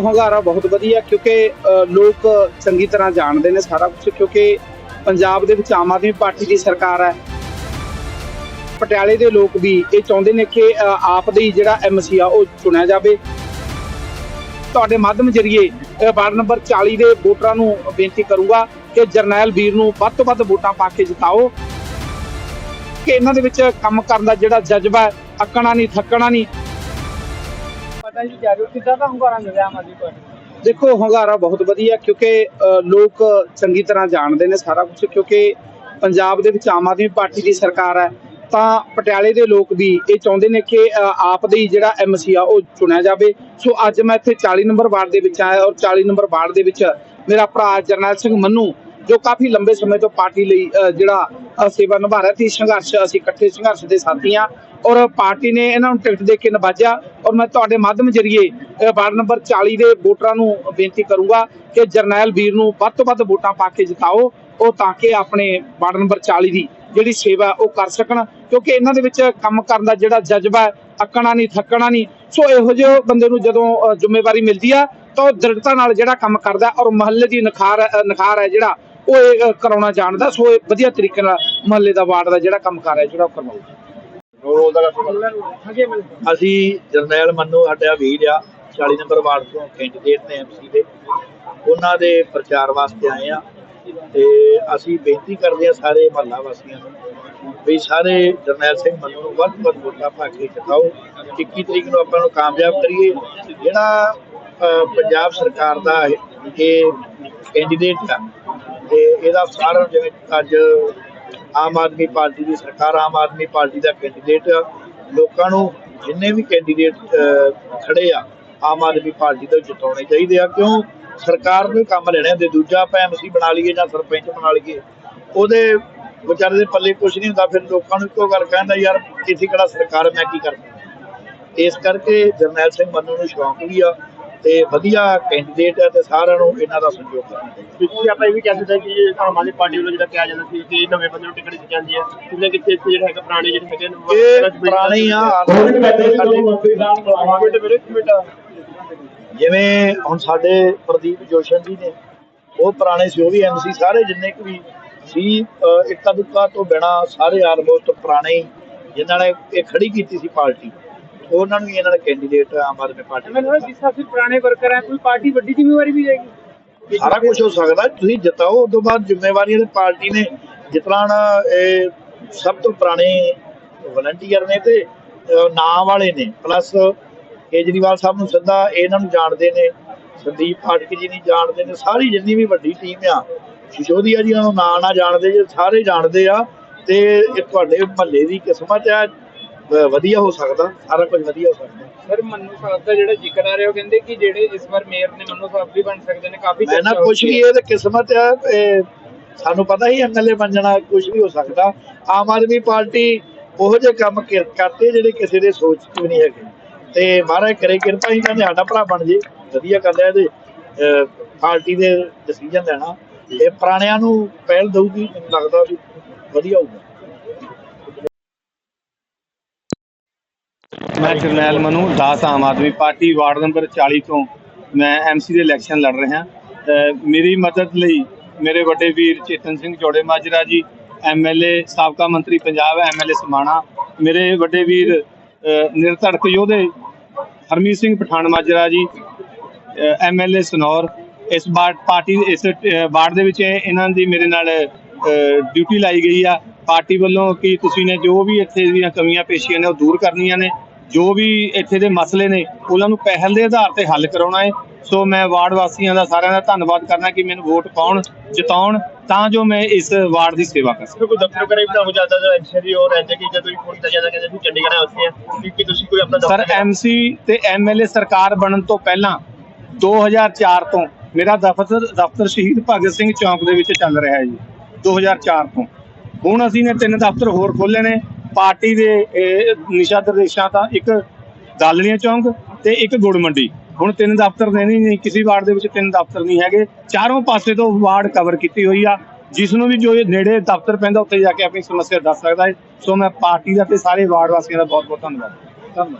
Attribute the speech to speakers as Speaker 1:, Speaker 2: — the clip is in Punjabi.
Speaker 1: ਹੁੰਗਾਰਾ ਬਹੁਤ ਵਧੀਆ ਕਿਉਂਕਿ ਲੋਕ ਚੰਗੀ ਤਰ੍ਹਾਂ ਜਾਣਦੇ ਨੇ ਸਾਰਾ ਕੁਝ ਕਿਉਂਕਿ ਪੰਜਾਬ ਦੇ ਵਿੱਚ ਆਮ ਆਦਮੀ ਪਾਰਟੀ ਦੀ ਸਰਕਾਰ ਹੈ। ਪਟਿਆਲੇ ਦੇ ਲੋਕ ਵੀ ਇਹ ਚਾਹੁੰਦੇ ਨੇ ਕਿ ਆਪ ਦੀ ਜਿਹੜਾ ਐਮਸੀ ਆ ਉਹ ਚੁਣਿਆ ਜਾਵੇ। ਤੁਹਾਡੇ ਮਾਧਿਅਮ ਜਰੀਏ ਵਾਰਡ ਨੰਬਰ 40 ਦੇ ਵੋਟਰਾਂ ਨੂੰ ਬੇਨਤੀ ਕਰੂੰਗਾ ਕਿ ਜਰਨੈਲ ਵੀਰ ਨੂੰ ਵੱਧ ਤੋਂ ਵੱਧ ਵੋਟਾਂ ਪਾ ਕੇ ਜਿਤਾਓ। ਕਿ ਇਹਨਾਂ ਦੇ ਵਿੱਚ ਕੰਮ ਕਰਨ ਦਾ ਜਿਹੜਾ ਜਜ਼ਬਾ ਹੈ, ਅੱਕਣਾ ਨਹੀਂ, ਥੱਕਣਾ ਨਹੀਂ
Speaker 2: ਪਤਾ ਜੀ ਜਾਗੋ ਕਿੱਦਾਂ ਦਾ ਹੁੰਗਾਰਾ ਮਿਲਿਆ ਆਮ ਆਦਮੀ ਪਾਰਟੀ ਨੂੰ?
Speaker 1: ਦੇਖੋ ਹੁੰਗਾਰਾ ਬਹੁਤ ਵਧੀਆ ਕਿਉਂਕਿ ਅ, ਲੋਕ ਚੰਗੀ ਤਰ੍ਹਾਂ ਜਾਣਦੇ ਨੇ ਸਾਰਾ ਕੁਝ ਕਿਉਂਕਿ ਪੰਜਾਬ ਦੇ ਵਿੱਚ ਆਮ ਆਦਮੀ ਪਾਰਟੀ ਦੀ ਸਰਕਾਰ ਹੈ ਤਾਂ ਪਟਿਆਲੇ ਦੇ ਲੋਕ ਵੀ ਇਹ ਚਾਹੁੰਦੇ ਨੇ ਕਿ ਅ, ਆਪ ਦੀ ਜਿਹੜਾ ਐਮਸੀ ਆ ਉਹ ਚੁਣਿਆ ਜਾਵੇ ਸੋ ਅੱਜ ਮੈਂ ਇੱਥੇ 40 ਨੰਬਰ ਵਾਰਡ ਦੇ ਵਿੱਚ ਆਇਆ ਔਰ 40 ਨੰਬਰ ਵਾਰਡ ਦੇ ਵਿੱਚ ਮੇਰਾ ਭਰਾ ਜਰਨੈਲ ਸਿੰਘ ਮੰਨੂ ਜੋ ਕਾਫੀ ਲੰਬੇ ਸਮੇਂ ਤੋਂ ਪਾਰਟੀ ਲਈ ਅ, ਜਿਹੜਾ ਅ, ਸੇਵਾ ਨਿਭਾ ਰਿਹਾ ਸੀ ਸੰਘਰਸ਼ ਅਸੀਂ ਇਕੱਠੇ ਸੰਘਰਸ਼ ਦੇ ਸਾਥੀ ਹਾਂ ਔਰ ਪਾਰਟੀ ਨੇ ਇਹਨਾਂ ਨੂੰ ਟਿਕਟ ਦੇ ਕੇ ਨਵਾਜਿਆ ਔਰ ਮੈਂ ਤੁਹਾਡੇ ਮਾਧਿਅਮ ਜਰੀਏ ਵਾਰਡ ਨੰਬਰ 40 ਦੇ ਵੋਟਰਾਂ ਨੂੰ ਬੇਨਤੀ ਕਰੂੰਗਾ ਕਿ ਜਰਨੈਲ ਵੀਰ ਨੂੰ ਵੱਧ ਤੋਂ ਵੱਧ ਵੋਟਾਂ ਪਾ ਕੇ ਜਿਤਾਓ ਉਹ ਤਾਂ ਕਿ ਆਪਣੇ ਵਾਰਡ ਨੰਬਰ 40 ਦੀ ਜਿਹੜੀ ਸੇਵਾ ਉਹ ਕਰ ਸਕਣ। ਕਿਉਂਕਿ ਇਹਨਾਂ ਦੇ ਵਿੱਚ ਕੰਮ ਕਰਨ ਦਾ ਜਿਹੜਾ ਜਜ਼ਬਾ ਹੈ ਅੱਕਣਾ ਨਹੀਂ ਥੱਕਣਾ ਨਹੀਂ। ਸੋ ਇਹੋ ਜਿਹੇ ਬੰਦੇ ਨੂੰ ਜਦੋਂ ਜ਼ਿੰਮੇਵਾਰੀ ਮਿਲਦੀ ਆ ਤਾਂ ਉਹ ਦ੍ਰਿੜਤਾ ਨਾਲ ਜਿਹੜਾ ਕੰਮ ਕਰਦਾ ਔਰ ਮਹੱਲੇ ਦੀ ਨਿਖਾਰ ਅ, ਨਿਖਾਰ ਹੈ ਜਿਹੜਾ ਉਹ ਇਹ ਕਰਾਉਣਾ ਜਾਣਦਾ। ਸੋ ਇਹ ਵਧੀਆ ਤਰੀਕੇ ਨਾਲ ਮਹੱਲੇ ਦਾ ਵਾਰਡ ਦਾ ਜਿਹੜਾ ਕੰਮ ਕਰ ਰਿਹਾ ਜਿਹੜਾ ਉਹ ਕਰਵਾਊਗਾ।
Speaker 3: ਅਸੀਂ ਜਰਨੈਲ ਮੰਨੂ ਸਾਡਾ ਵੀਰ ਆ 40 ਨੰਬਰ ਵਾਰਡ ਤੋਂ ਕੈਂਡੀਡੇਟ ਨੇ ਐਮਸੀ ਦੇ। ਉਹਨਾਂ ਦੇ ਪ੍ਰਚਾਰ ਵਾਸਤੇ ਆਏ ਆ ਤੇ ਅਸੀਂ ਬੇਨਤੀ ਕਰਦੇ ਆ ਸਾਰੇ ਮਹੱਲਾ ਵਾਸੀਆਂ ਨੂੰ ਵੀ ਸਾਰੇ ਜਰਨੈਲ ਸਿੰਘ ਮੰਨੂ ਨੂੰ ਵੱਧ ਤੋਂ ਵੱਧ ਵੋਟਾਂ ਪਾ ਕੇ ਜਿਤਾਓ 21 ਤਰੀਕ ਨੂੰ ਆਪਾਂ ਨੂੰ ਕਾਮਯਾਬ ਕਰੀਏ। ਜਿਹੜਾ ਪੰਜਾਬ ਸਰਕਾਰ ਦਾ ਇਹ ਕੈਂਡੀਡੇਟ ਆ ਤੇ ਇਹਦਾ ਸਾਰਾ ਜਿਵੇਂ ਅੱਜ ਆਮ ਆਦਮੀ ਪਾਰਟੀ ਦੀ ਸਰਕਾਰ, ਆਮ ਆਦਮੀ ਪਾਰਟੀ ਦਾ ਕੈਂਡੀਡੇਟ ਲੋਕਾਂ ਨੂੰ ਜਿੰਨੇ ਵੀ ਕੈਂਡੀਡੇਟ ਖੜੇ ਆ, ਆਮ ਆਦਮੀ ਪਾਰਟੀ ਤੋਂ ਜਿਤਾਉਣੇ ਚਾਹੀਦੇ ਆ। ਕਿਉਂ? ਸਰਕਾਰ ਨੂੰ ਕੰਮ ਲੈਣੇ ਹੁੰਦੇ। ਦੂਜਾ ਆਪਾਂ ਐਮਸੀ ਬਣਾ ਲਈਏ ਜਾਂ ਸਰਪੰਚ ਬਣਾ ਲਈਏ, ਉਹਦੇ ਵਿਚਾਰੇ ਦੇ ਪੱਲੇ ਕੁਝ ਨਹੀਂ ਹੁੰਦਾ। ਫਿਰ ਲੋਕਾਂ ਨੂੰ ਇੱਕੋ ਗੱਲ ਕਹਿੰਦਾ, ਯਾਰ ਕਿਸੇ ਕਿਹੜਾ ਸਰਕਾਰ ਮੈਂ ਕੀ ਕਰਦਾ? ਇਸ ਕਰਕੇ ਜਰਨੈਲ ਸਿੰਘ ਮੰਨੂ ਨੂੰ ਸ਼ੌਂਕ ਵੀ ਆ। ਤੇ ਵਧੀਆ ਕੈਂਡੀਡੇਟ ਹੈ ਤੇ ਸਾਰਿਆਂ ਨੂੰ ਇਹਨਾਂ ਦਾ ਸਹਿਯੋਗ ਕਰਨਾ
Speaker 2: ਪਿੱਛੇ ਆਪਾਂ ਇਹ ਵੀ ਕਹਿ ਸਕਦੇ ਹਾਂ ਕਿ ਇਹ ਆਮ ਆਦਮੀ ਪਾਰਟੀ ਵੱਲੋਂ ਜਿਹੜਾ ਕਿਹਾ ਜਾਂਦਾ ਸੀ ਕਿ ਨਵੇਂ ਬੰਦੇ ਨੂੰ ਟਿਕਟ ਦਿੱਤੀ ਜਾਂਦੀ ਹੈ। ਕਿਤੇ ਕਿਤੇ ਇੱਥੇ ਜਿਹੜਾ ਹੈਗਾ ਪੁਰਾਣੇ ਜਿਹੜੇ ਹੈਗੇ ਨੇ
Speaker 3: ਇਹ ਪੁਰਾਣੇ ਹੀ ਆ
Speaker 2: ਮਿੰਟ ਵੀਰੇ ਇੱਕ ਮਿੰਟ
Speaker 3: ਜਿਵੇਂ ਹੁਣ ਸਾਡੇ ਪ੍ਰਦੀਪ ਜੋਸ਼ਨ ਜੀ ਨੇ ਉਹ ਪੁਰਾਣੇ ਸੀ ਉਹ ਵੀ ਐਮਸੀ ਸਾਰੇ ਜਿੰਨੇ ਕੁ ਵੀ ਸੀ ਇੱਕਾ ਦੁੱਕਾ ਤੋਂ ਬਿਨਾ ਸਾਰੇ ਆਲਮੋਸਟ ਪੁਰਾਣੇ ਜਿਨ੍ਹਾਂ ਨੇ ਇਹ ਖੜੀ ਕੀਤੀ ਸੀ ਪਾਰਟੀ। ਉਹਨਾਂ ਨੂੰ ਵੀ ਇਹਨਾਂ ਦਾ ਕੈਂਡੀਡੇਟ ਆਮ ਆਦਮੀ ਪਾਰਟੀ
Speaker 2: ਮੈਨੂੰ ਲੱਗਦਾ ਜਿਸ ਤਰ੍ਹਾਂ ਅਸੀਂ ਪੁਰਾਣੇ ਵਰਕਰ ਹੈ ਕੋਈ ਪਾਰਟੀ ਵੱਡੀ ਜ਼ਿੰਮੇਵਾਰੀ ਵੀ ਜਾਏਗੀ
Speaker 3: ਸਾਰਾ ਕੁਝ ਹੋ ਸਕਦਾ ਤੁਸੀਂ ਜਿਤਾਓ ਉਸ ਤੋਂ ਬਾਅਦ ਜ਼ਿੰਮੇਵਾਰੀਆਂ ਤੇ ਪਾਰਟੀ ਨੇ ਜਿਤਨਾ ਇਹ ਸਭ ਤੋਂ ਪੁਰਾਣੇ ਵਲੰਟੀਅਰ ਨੇ ਤੇ ਅਹ, ਨਾਂ ਵਾਲੇ ਨੇ ਪਲੱਸ ਕੇਜਰੀਵਾਲ ਸਾਹਿਬ ਨੂੰ ਸਿੱਧਾ ਇਹਨਾਂ ਨੂੰ ਜਾਣਦੇ ਨੇ ਸੰਦੀਪ ਪਾਠਕ ਜੀ ਨਹੀਂ ਜਾਣਦੇ ਨੇ ਸਾਰੀ ਜਿੰਨੀ ਵੀ ਵੱਡੀ ਟੀਮ ਆ ਸ਼ਿਸ਼ੋਦੀਆ ਜੀ ਨੂੰ ਨਾਂ ਨਾ ਜਾਣਦੇ ਜੇ ਸਾਰੇ ਜਾਣਦੇ ਆ ਤੇ ਇਹ ਤੁਹਾਡੇ ਮਹੱਲੇ ਦੀ ਕਿਸਮਤ ਆ ਅਹ, ਵਧੀਆ ਹੋ ਸਕਦਾ ਸਾਰਾ ਕੁਝ ਵਧੀਆ ਹੋ ਸਕਦਾ।
Speaker 2: ਸਰ ਮੰਨੂ ਸਾਹਿਬ ਦਾ ਜਿਹੜਾ ਜ਼ਿਕਰ ਆ ਰਿਹਾ ਉਹ ਕਹਿੰਦੇ ਕਿ ਜਿਹੜੇ ਇਸ ਵਾਰ ਮੇਅਰ ਨੇ ਮੰਨੂ ਸਾਹਿਬ ਵੀ ਬਣ ਸਕਦੇ ਨੇ ਕਾਫੀ
Speaker 3: ਮੈਂ ਨਾ
Speaker 2: ਚਰਚਾ ਹੋ
Speaker 3: ਵੀ
Speaker 2: ਰਹੀ ਹੈ।
Speaker 3: ਇਹ ਤਾਂ ਕਿਸਮਤ ਆ ਇਹ ਸਾਨੂੰ ਪਤਾ ਹੀ ਐਮਐਲਏ ਬਣ ਜਾਣਾ ਕੁਝ ਵੀ ਹੋ ਸਕਦਾ। ਆਮ ਆਦਮੀ ਪਾਰਟੀ ਉਹੋ ਜਿਹੇ ਕੰਮ ਕਰ- ਕਰਤੇ ਜਿਹੜੇ ਕਿਸੇ ਦੇ ਸੋਚ 'ਚ ਵੀ ਨਹੀਂ ਹੈਗੇ। ਤੇ ਮਹਾਰਾਜ ਕਰੇ ਕਿਰਪਾ ਹੀ ਕਹਿੰਦੇ ਸਾਡਾ ਭਰਾ ਬਣ ਜੇ ਵਧੀਆ ਕਰ ਲਿਆ ਇਹਦੇ ਅਹ, ਪਾਰਟੀ ਦੇ ਡਿਸੀਜਨ ਲੈਣਾ। ਇਹ ਪੁਰਾਣਿਆਂ ਨੂੰ ਪਹਿਲ ਦਊਗੀ ਮੈਨੂੰ ਲੱਗਦਾ ਵੀ ਵਧੀਆ ਹੋਊਗਾ।
Speaker 4: ਮੈਂ ਜਰਨੈਲ ਮਨੂ, ਦਾਸ Aam Aadmi party, ward number 40 ਤੋਂ ਮੈਂ ਐਮਸੀ ਦੇ ਇਲੈਕਸ਼ਨ ਲੜ ਰਿਹਾ ਮੇਰੀ ਮਦਦ ਲਈ ਮੇਰੇ ਵੱਡੇ ਵੀਰ ਚੇਤਨ ਸਿੰਘ ਜੋੜੇ ਮਾਜਰਾ ਜੀ ਐਮਐਲਏ ਸਾਬਕਾ ਮੰਤਰੀ ਪੰਜਾਬ ਐਮਐਲਏ ਸਮਾਣਾ। ਮੇਰੇ ਵੱਡੇ ਵੀਰ ਨਿਰਧੜਕ ਯੋਧੇ ਹਰਮੀਤ ਸਿੰਘ ਪਠਾਨ ਮਾਜਰਾ ਜੀ ਐਮਐਲਏ ਸਨੌਰ। ਇਸ ਵਾਰਡ ਪਾਰਟੀ, ਇਸ ਵਾਰਡ ਦੇ ਵਿੱਚ ਇਹਨਾਂ ਦੀ ਮੇਰੇ ਨਾਲ ਡਿਊਟੀ ਲਾਈ ਗਈ ਆ। ਪਾਰਟੀ ਵੱਲੋਂ ਕਿ ਤੁਸੀਂ ਨੇ ਜੋ ਵੀ ਇੱਥੇ ਦੀਆਂ ਕਮੀਆਂ ਪੇਸ਼ੀਆਂ ਨੇ ਉਹ ਦੂਰ ਕਰਨੀਆਂ ਨੇ ਜੋ ਵੀ ਇੱਥੇ ਦੇ ਮਸਲੇ ਨੇ ਉਹਨਾਂ ਨੂੰ ਪਹਿਲ ਦੇ ਆਧਾਰ ਤੇ ਹੱਲ ਕਰਾਉਣਾ ਹੈ। ਸੋ ਮੈਂ ਵਾਰਡ ਵਾਸੀਆਂ ਦਾ ਸਾਰਿਆਂ ਦਾ ਧੰਨਵਾਦ ਕਰਨਾ ਕਿ ਮੈਨੂੰ ਵੋਟ ਪਾਉਣ ਜਿਤਾਉਣ ਤਾਂ ਜੋ ਮੈਂ ਇਸ ਵਾਰਡ ਦੀ ਸੇਵਾ ਕਰ ਸਕਾਂ।
Speaker 2: ਕੋਈ ਦਫ਼ਤਰ ਕਰੇ ਵੀ ਹੋ ਜਾਂਦਾ ਹੈ ਐਕਚੁਅਲੀ ਉਹ ਰਹਿੰਦੇ ਕਿ ਜਦੋਂ ਵੀ ਫੋਨ ਕੀਤਾ ਜਾਂਦਾ ਕਹਿੰਦੇ ਤੁਸੀਂ ਚੰਡੀਗੜ੍ਹ ਆਏ ਹੋਤੇ ਆ ਕਿ ਤੁਸੀਂ ਕੋਈ ਆਪਣਾ
Speaker 4: ਸਰ ਐਮਸੀ ਤੇ ਐਮਐਲਏ ਸਰਕਾਰ ਬਣਨ ਤੋਂ ਪਹਿਲਾਂ 2004 ਤੋਂ ਮੇਰਾ ਦਫ਼ਤਰ ਦਫ਼ਤਰ ਸ਼ਹੀਦ ਭਗਤ ਸਿੰਘ ਚੌਂਕ ਦੇ ਵਿੱਚ ਚੱਲ ਰਿਹਾ ਹੈ ਜੀ। 2004 ਤੋਂ। ਹੁਣ ਅਸੀਂ ਨੇ ਤਿੰਨ ਦਫ਼ਤਰ ਹੋਰ ਖੋਲ੍ਹੇ ਨੇ। ਪਾਰਟੀ ਦੇ ਨਿਸ਼ਾ ਨਿਰਦੇਸ਼ਾਂ ਤਾਂ ਇੱਕ ਦਾਲਣੀਆਂ ਚੌਂਕ ਤੇ ਇੱਕ ਗੁੜ ਮੰਡੀ। ਹੁਣ ਤਿੰਨ ਦਫ਼ਤਰ ਨੇ ਨਹੀਂ ਕਿਸੇ ਵਾਰਡ ਦੇ ਵਿੱਚ ਤਿੰਨ ਦਫ਼ਤਰ ਨਹੀਂ ਹੈਗੇ। ਚਾਰੋਂ ਪਾਸੇ ਤੋਂ ਵਾਰਡ ਕਵਰ ਕੀਤੀ ਹੋਈ ਆ। ਜਿਸ ਨੂੰ ਵੀ ਜੋ ਨੇੜੇ ਦਫ਼ਤਰ ਪੈਂਦਾ, ਉੱਥੇ ਜਾ ਕੇ ਆਪਣੀ ਸਮੱਸਿਆ ਦੱਸ ਸਕਦਾ ਹੈ। ਸੋ ਮੈਂ ਪਾਰਟੀ ਦਾ ਤੇ ਸਾਰੇ ਵਾਰਡ ਵਾਸੀਆਂ ਦਾ ਬਹੁਤ ਬਹੁਤ ਧੰਨਵਾਦ। ਧੰਨਵਾਦ।